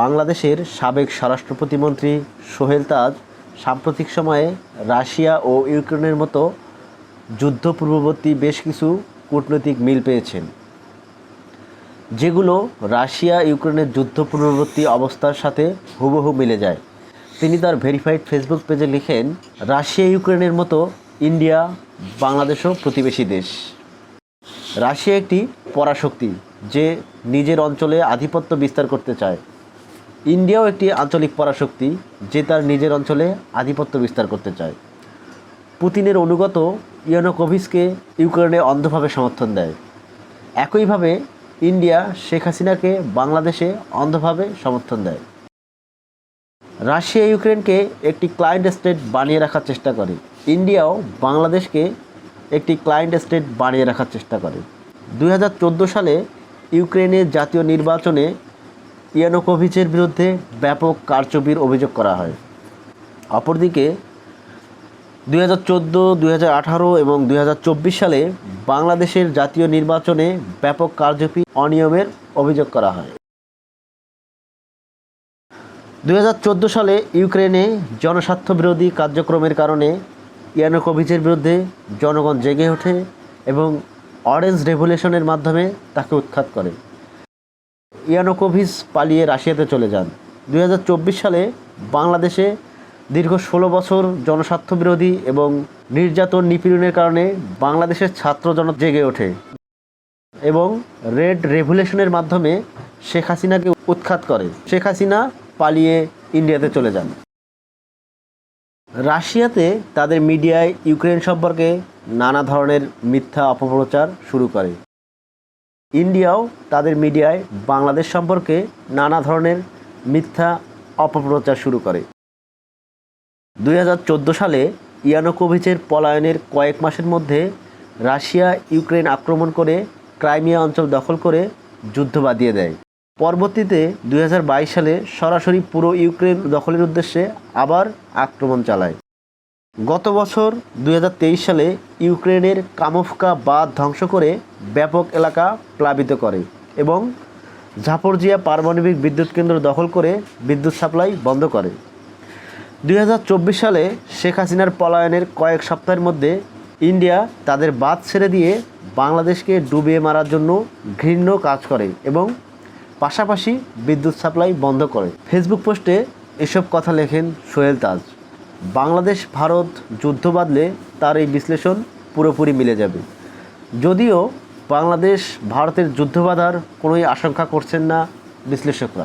বাংলাদেশের সাবেক স্বরাষ্ট্র প্রতিমন্ত্রী সোহেল তাজ সাম্প্রতিক সময়ে রাশিয়া ও ইউক্রেনের মতো যুদ্ধ পূর্ববর্তী বেশ কিছু কূটনৈতিক মিল পেয়েছেন, যেগুলো রাশিয়া ইউক্রেনের যুদ্ধ পূর্ববর্তী অবস্থার সাথে হুবহু মিলে যায়। তিনি তার ভেরিফাইড ফেসবুক পেজে লিখেন, রাশিয়া ইউক্রেনের মতো ইন্ডিয়া বাংলাদেশও প্রতিবেশী দেশ। রাশিয়া একটি পরাশক্তি যে নিজের অঞ্চলে আধিপত্য বিস্তার করতে চায়। ইন্ডিয়াও একটি আঞ্চলিক পরাশক্তি যে তার নিজের অঞ্চলে আধিপত্য বিস্তার করতে চায়। পুতিনের অনুগত ইয়ানোকোভিচকে ইউক্রেনে অন্ধভাবে সমর্থন দেয়। একইভাবে ইন্ডিয়া শেখ হাসিনাকে বাংলাদেশে অন্ধভাবে সমর্থন দেয়। রাশিয়া ইউক্রেনকে একটি ক্লায়েন্ট স্টেট বানিয়ে রাখার চেষ্টা করে। ইন্ডিয়াও বাংলাদেশকে একটি ক্লায়েন্ট স্টেট বানিয়ে রাখার চেষ্টা করে। দু হাজার চোদ্দ সালে ইউক্রেনের জাতীয় নির্বাচনে ইয়ানোকোভিচের বিরুদ্ধে ব্যাপক কারচুপির অভিযোগ করা হয়। অপরদিকে, দুই হাজার চোদ্দ, দুই হাজার আঠারো এবং দুই হাজার চব্বিশ সালে বাংলাদেশের জাতীয় নির্বাচনে ব্যাপক কারচুপি, অনিয়মের অভিযোগ করা হয়। দুই হাজার চোদ্দ সালে ইউক্রেনে জনস্বার্থ বিরোধী কার্যক্রমের কারণে ইয়ানুকোভিচের বিরুদ্ধে জনগণ জেগে ওঠে এবং অরেঞ্জ রেভলিউশনের মাধ্যমে তাকে উৎখাত করে। ইয়ানুকোভিচ পালিয়ে রাশিয়াতে চলে যান। দুই হাজার চব্বিশ সালে বাংলাদেশে দীর্ঘ ষোলো বছর জনস্বার্থ বিরোধী এবং নির্যাতন নিপীড়নের কারণে বাংলাদেশের ছাত্র জন জেগে ওঠে এবং রেড রেভুলেশনের মাধ্যমে শেখ হাসিনাকে উৎখাত করে। শেখ হাসিনা পালিয়ে ইন্ডিয়াতে চলে যান। রাশিয়াতে তাদের মিডিয়ায় ইউক্রেন সম্পর্কে নানা ধরনের মিথ্যা অপপ্রচার শুরু করে। ইন্ডিয়াও তাদের মিডিয়ায় বাংলাদেশ সম্পর্কে নানা ধরনের মিথ্যা অপপ্রচার শুরু করে। দুই হাজার চোদ্দ সালে ইয়ানোকোভিচের পলায়নের কয়েক মাসের মধ্যে রাশিয়া ইউক্রেন আক্রমণ করে ক্রাইমিয়া অঞ্চল দখল করে যুদ্ধ বাঁধিয়ে দেয়। পরবর্তীতে দুই হাজার বাইশ সালে সরাসরি পুরো ইউক্রেন দখলের উদ্দেশ্যে আবার আক্রমণ চালায়। গত বছর দুই হাজার তেইশ সালে ইউক্রেনের কামফকা বাঁধ ধ্বংস করে ব্যাপক এলাকা প্লাবিত করে এবং ঝাপরজিয়া পারমাণবিক বিদ্যুৎ কেন্দ্র দখল করে বিদ্যুৎ সাপ্লাই বন্ধ করে। দুই হাজার চব্বিশ সালে শেখ হাসিনার পলায়নের কয়েক সপ্তাহের মধ্যে ইন্ডিয়া তাদের বাদ ছেড়ে দিয়ে বাংলাদেশকে ডুবিয়ে মারার জন্য ঘৃণ্য কাজ করে এবং পাশাপাশি বিদ্যুৎ সাপ্লাই বন্ধ করে। ফেসবুক পোস্টে এসব কথা লেখেন সোহেল তাজ। বাংলাদেশ, ভারত যুদ্ধ বাদলে তার এই বিশ্লেষণ পুরোপুরি মিলে যাবে। যদিও বাংলাদেশ, ভারতের যুদ্ধ বাধার কোনোই আশঙ্কা করছেন না বিশ্লেষকরা।